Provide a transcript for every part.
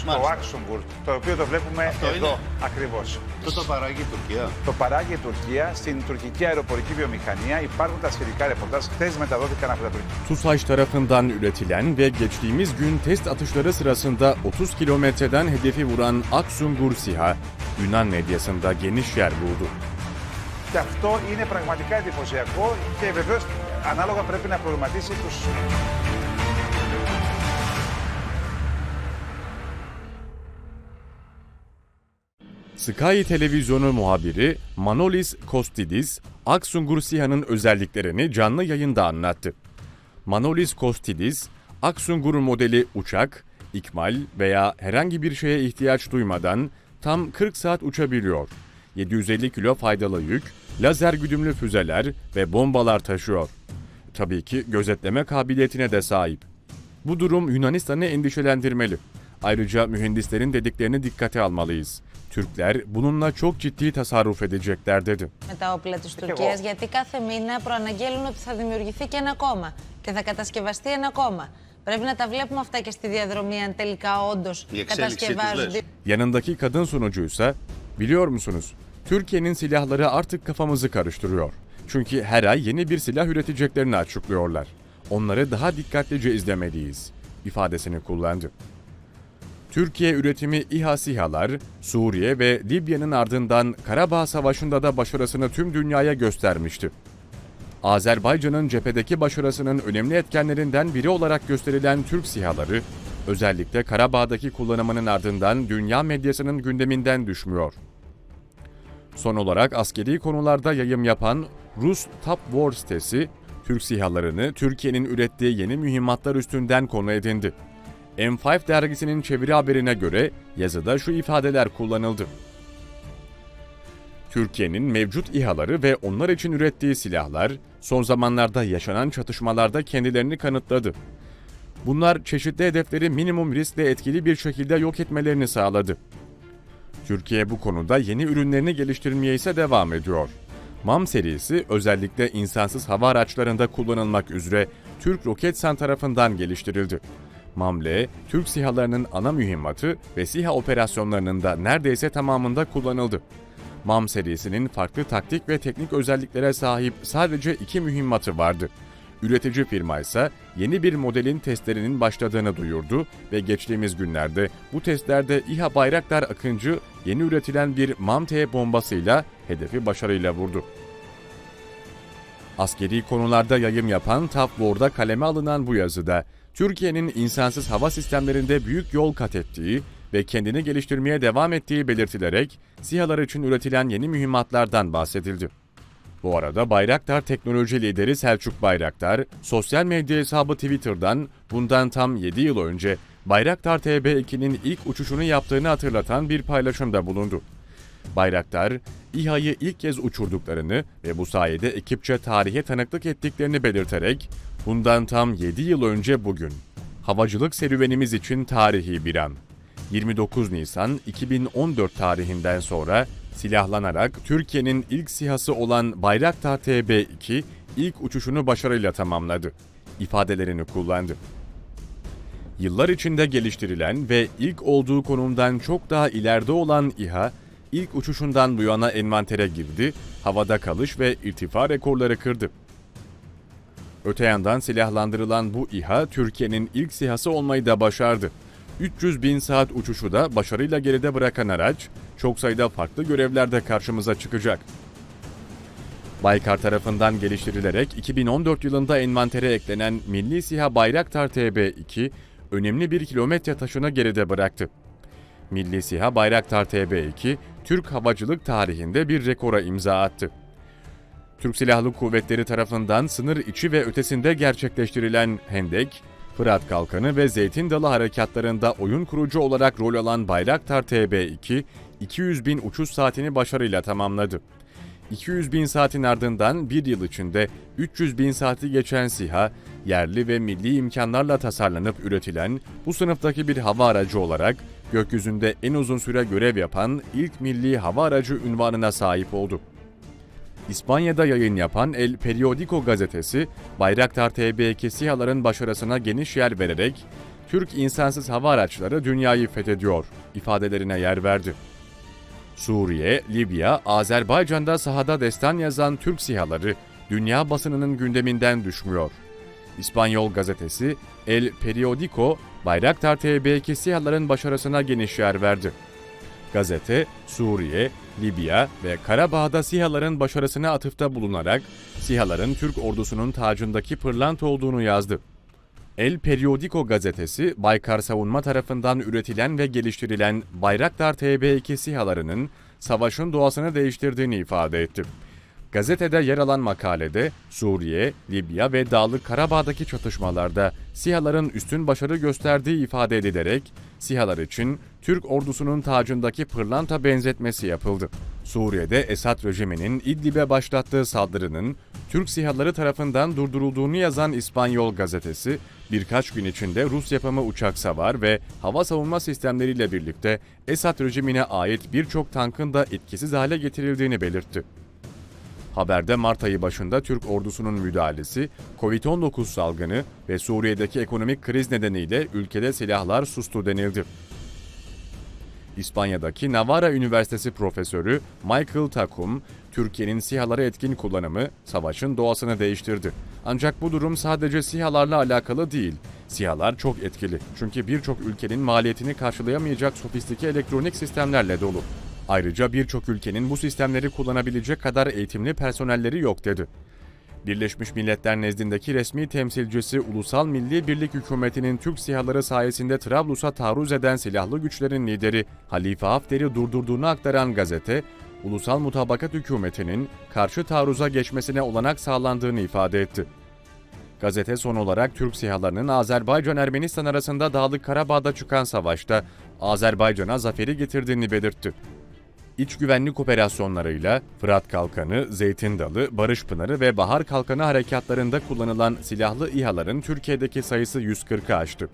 το Μάλιστα. Axongur, το οποίο το βλέπουμε Αυτό εδώ είναι. ακριβώς. Αυτό το παράγει η Τουρκία. Το παράγει η Τουρκία στην τουρκική αεροπορική βιομηχανία. Υπάρχουν τα σχετικά ρεπορτάζ. Χθε μεταδόθηκαν από τα τουρκικά. TUSAŞ tarafından üretilen ve geçtiğimiz gün test atışları sırasında 30 kilometreden hedefi vuran Aksungur SİHA, Yunan medyasında geniş yer buldu. Και αυτό είναι πραγματικά εντυπωσιακό και βεβαίω ανάλογα πρέπει να προβληματίσει του Sky televizyonu muhabiri Manolis Kostidis, Aksungur SİHA'nın özelliklerini canlı yayında anlattı. Manolis Kostidis, Aksungur modeli uçak, ikmal veya herhangi bir şeye ihtiyaç duymadan tam 40 saat uçabiliyor. 750 kilo faydalı yük, lazer güdümlü füzeler ve bombalar taşıyor. Tabii ki gözetleme kabiliyetine de sahip. Bu durum Yunanistan'ı endişelendirmeli. Ayrıca mühendislerin dediklerini dikkate almalıyız. Türkler bununla çok ciddi tasarruf edecekler dedi. με τα όπλα της εγώ. Τουρκίας, γιατί κάθε μήνα προαναγγέλουν ότι θα δημιουργηθεί και ένα κόμμα και θα κατασκευαστεί ένα κόμμα. Πρέπει να τα βλέπουμε αυτά και στη διαδρομή αν τελικά όντως Η εξέλιξή τους, κατασκευάζονται. λες. Yanındaki kadın sunucuysa, biliyor musunuz? Türkiye'nin silahları artık kafamızı karıştırıyor. Çünkü her ay yeni bir silah üreteceklerini açıklıyorlar. Onları daha dikkatlice izlemeliyiz ifadesini kullandı. Türkiye üretimi İHA SİHA'lar, Suriye ve Libya'nın ardından Karabağ Savaşı'nda da başarısını tüm dünyaya göstermişti. Azerbaycan'ın cephedeki başarısının önemli etkenlerinden biri olarak gösterilen Türk SİHA'ları, özellikle Karabağ'daki kullanımının ardından dünya medyasının gündeminden düşmüyor. Son olarak askeri konularda yayım yapan Rus Top War sitesi, Türk SİHA'larını Türkiye'nin ürettiği yeni mühimmatlar üstünden konu edindi. M5 dergisinin çeviri haberine göre yazıda şu ifadeler kullanıldı. Türkiye'nin mevcut İHA'ları ve onlar için ürettiği silahlar son zamanlarda yaşanan çatışmalarda kendilerini kanıtladı. Bunlar çeşitli hedefleri minimum riskle etkili bir şekilde yok etmelerini sağladı. Türkiye bu konuda yeni ürünlerini geliştirmeye ise devam ediyor. MAM serisi özellikle insansız hava araçlarında kullanılmak üzere Türk Roketsan tarafından geliştirildi. MAML, Türk SİHA'larının ana mühimmatı ve SİHA operasyonlarının da neredeyse tamamında kullanıldı. MAM serisinin farklı taktik ve teknik özelliklere sahip sadece iki mühimmatı vardı. Üretici firma ise yeni bir modelin testlerinin başladığını duyurdu ve geçtiğimiz günlerde bu testlerde İHA Bayraktar Akıncı yeni üretilen bir MAM-T bombasıyla hedefi başarıyla vurdu. Askeri konularda yayım yapan Top War'da kaleme alınan bu yazıda, Türkiye'nin insansız hava sistemlerinde büyük yol kat ettiği ve kendini geliştirmeye devam ettiği belirtilerek SİHA'lar için üretilen yeni mühimmatlardan bahsedildi. Bu arada Bayraktar teknoloji lideri Selçuk Bayraktar, sosyal medya hesabı Twitter'dan bundan tam 7 yıl önce Bayraktar TB2'nin ilk uçuşunu yaptığını hatırlatan bir paylaşımda bulundu. Bayraktar, İHA'yı ilk kez uçurduklarını ve bu sayede ekipçe tarihe tanıklık ettiklerini belirterek, bundan tam 7 yıl önce bugün, havacılık serüvenimiz için tarihi bir an. 29 Nisan 2014 tarihinden sonra silahlanarak Türkiye'nin ilk sihası olan Bayraktar TB2 ilk uçuşunu başarıyla tamamladı. ifadelerini kullandı. Yıllar içinde geliştirilen ve ilk olduğu konumdan çok daha ileride olan İHA, ilk uçuşundan bu yana envantere girdi, havada kalış ve irtifa rekorları kırdı. Öte yandan silahlandırılan bu İHA, Türkiye'nin ilk SİHA'sı olmayı da başardı. 300 bin saat uçuşu da başarıyla geride bırakan araç, çok sayıda farklı görevlerde karşımıza çıkacak. Baykar tarafından geliştirilerek 2014 yılında envantere eklenen Milli SİHA Bayraktar TB2, önemli bir kilometre taşını geride bıraktı. Milli SİHA Bayraktar TB2, Türk havacılık tarihinde bir rekora imza attı. Türk Silahlı Kuvvetleri tarafından sınır içi ve ötesinde gerçekleştirilen Hendek, Fırat Kalkanı ve Zeytin Dalı harekatlarında oyun kurucu olarak rol alan Bayraktar TB2, 200 bin uçuş saatini başarıyla tamamladı. 200 bin saatin ardından bir yıl içinde 300 bin saati geçen SİHA, yerli ve milli imkanlarla tasarlanıp üretilen bu sınıftaki bir hava aracı olarak gökyüzünde en uzun süre görev yapan ilk milli hava aracı ünvanına sahip oldu. İspanya'da yayın yapan El Periodico gazetesi, Bayraktar TB2 SİHA'ların başarısına geniş yer vererek, Türk insansız hava araçları dünyayı fethediyor ifadelerine yer verdi. Suriye, Libya, Azerbaycan'da sahada destan yazan Türk sihaları dünya basınının gündeminden düşmüyor. İspanyol gazetesi El Periodico, Bayraktar TB2 sihaların başarısına geniş yer verdi. Gazete, Suriye, Libya ve Karabağ'da SİHA'ların başarısına atıfta bulunarak SİHA'ların Türk ordusunun tacındaki pırlanta olduğunu yazdı. El Periodico gazetesi, Baykar Savunma tarafından üretilen ve geliştirilen Bayraktar TB2 SİHA'larının savaşın doğasını değiştirdiğini ifade etti. Gazetede yer alan makalede Suriye, Libya ve Dağlık Karabağ'daki çatışmalarda SİHA'ların üstün başarı gösterdiği ifade edilerek SİHA'lar için Türk ordusunun tacındaki pırlanta benzetmesi yapıldı. Suriye'de Esad rejiminin İdlib'e başlattığı saldırının Türk SİHA'ları tarafından durdurulduğunu yazan İspanyol gazetesi, birkaç gün içinde Rus yapımı uçak savar ve hava savunma sistemleriyle birlikte Esad rejimine ait birçok tankın da etkisiz hale getirildiğini belirtti. Haberde Mart ayı başında Türk ordusunun müdahalesi, Covid-19 salgını ve Suriye'deki ekonomik kriz nedeniyle ülkede silahlar sustu denildi. İspanya'daki Navarra Üniversitesi profesörü Michael Takum, Türkiye'nin SİHA'ları etkin kullanımı savaşın doğasını değiştirdi. Ancak bu durum sadece SİHA'larla alakalı değil. SİHA'lar çok etkili çünkü birçok ülkenin maliyetini karşılayamayacak sofistike elektronik sistemlerle dolu. Ayrıca birçok ülkenin bu sistemleri kullanabilecek kadar eğitimli personelleri yok dedi. Birleşmiş Milletler nezdindeki resmi temsilcisi Ulusal Milli Birlik Hükümeti'nin Türk sihaları sayesinde Trablus'a taarruz eden silahlı güçlerin lideri Halife Hafter'i durdurduğunu aktaran gazete, Ulusal Mutabakat Hükümeti'nin karşı taarruza geçmesine olanak sağlandığını ifade etti. Gazete son olarak Türk sihalarının Azerbaycan-Ermenistan arasında Dağlık Karabağ'da çıkan savaşta Azerbaycan'a zaferi getirdiğini belirtti. İç güvenlik operasyonlarıyla Fırat Kalkanı, Zeytin Dalı, Barış Pınarı ve Bahar Kalkanı harekatlarında kullanılan silahlı İHA'ların Türkiye'deki sayısı 140'ı aştı.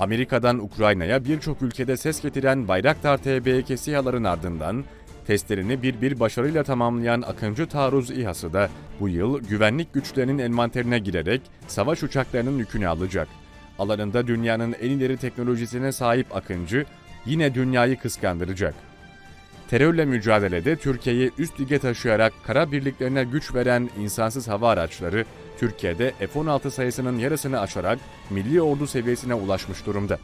Amerika'dan Ukrayna'ya birçok ülkede ses getiren Bayraktar TB2 SİHA'ların ardından testlerini bir bir başarıyla tamamlayan Akıncı Taarruz İHA'sı da bu yıl güvenlik güçlerinin envanterine girerek savaş uçaklarının yükünü alacak. Alanında dünyanın en ileri teknolojisine sahip Akıncı yine dünyayı kıskandıracak. Terörle mücadelede Türkiye'yi üst lige taşıyarak kara birliklerine güç veren insansız hava araçları, Türkiye'de F-16 sayısının yarısını aşarak milli ordu seviyesine ulaşmış durumda.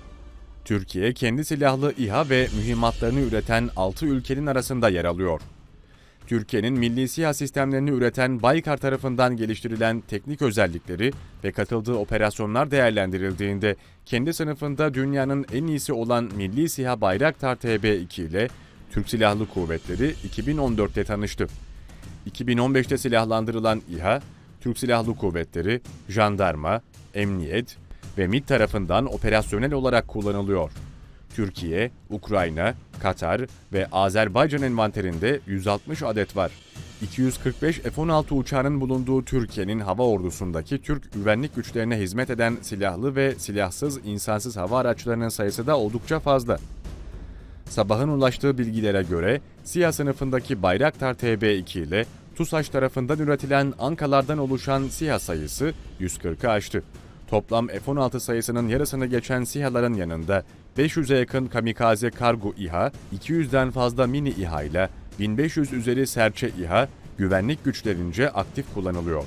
Türkiye kendi silahlı İHA ve mühimmatlarını üreten 6 ülkenin arasında yer alıyor. Türkiye'nin milli SİHA sistemlerini üreten Baykar tarafından geliştirilen teknik özellikleri ve katıldığı operasyonlar değerlendirildiğinde kendi sınıfında dünyanın en iyisi olan Milli SİHA Bayraktar TB2 ile Türk Silahlı Kuvvetleri 2014'te tanıştı. 2015'te silahlandırılan İHA, Türk Silahlı Kuvvetleri, jandarma, emniyet ve MİT tarafından operasyonel olarak kullanılıyor. Türkiye, Ukrayna, Katar ve Azerbaycan envanterinde 160 adet var. 245 F-16 uçağının bulunduğu Türkiye'nin hava ordusundaki Türk güvenlik güçlerine hizmet eden silahlı ve silahsız insansız hava araçlarının sayısı da oldukça fazla. Sabahın ulaştığı bilgilere göre SİHA sınıfındaki Bayraktar TB2 ile TUSAŞ tarafından üretilen Ankalardan oluşan SİHA sayısı 140'ı aştı. Toplam F-16 sayısının yarısını geçen SİHA'ların yanında 500'e yakın kamikaze kargo İHA, 200'den fazla mini İHA ile 1500 üzeri serçe İHA güvenlik güçlerince aktif kullanılıyor.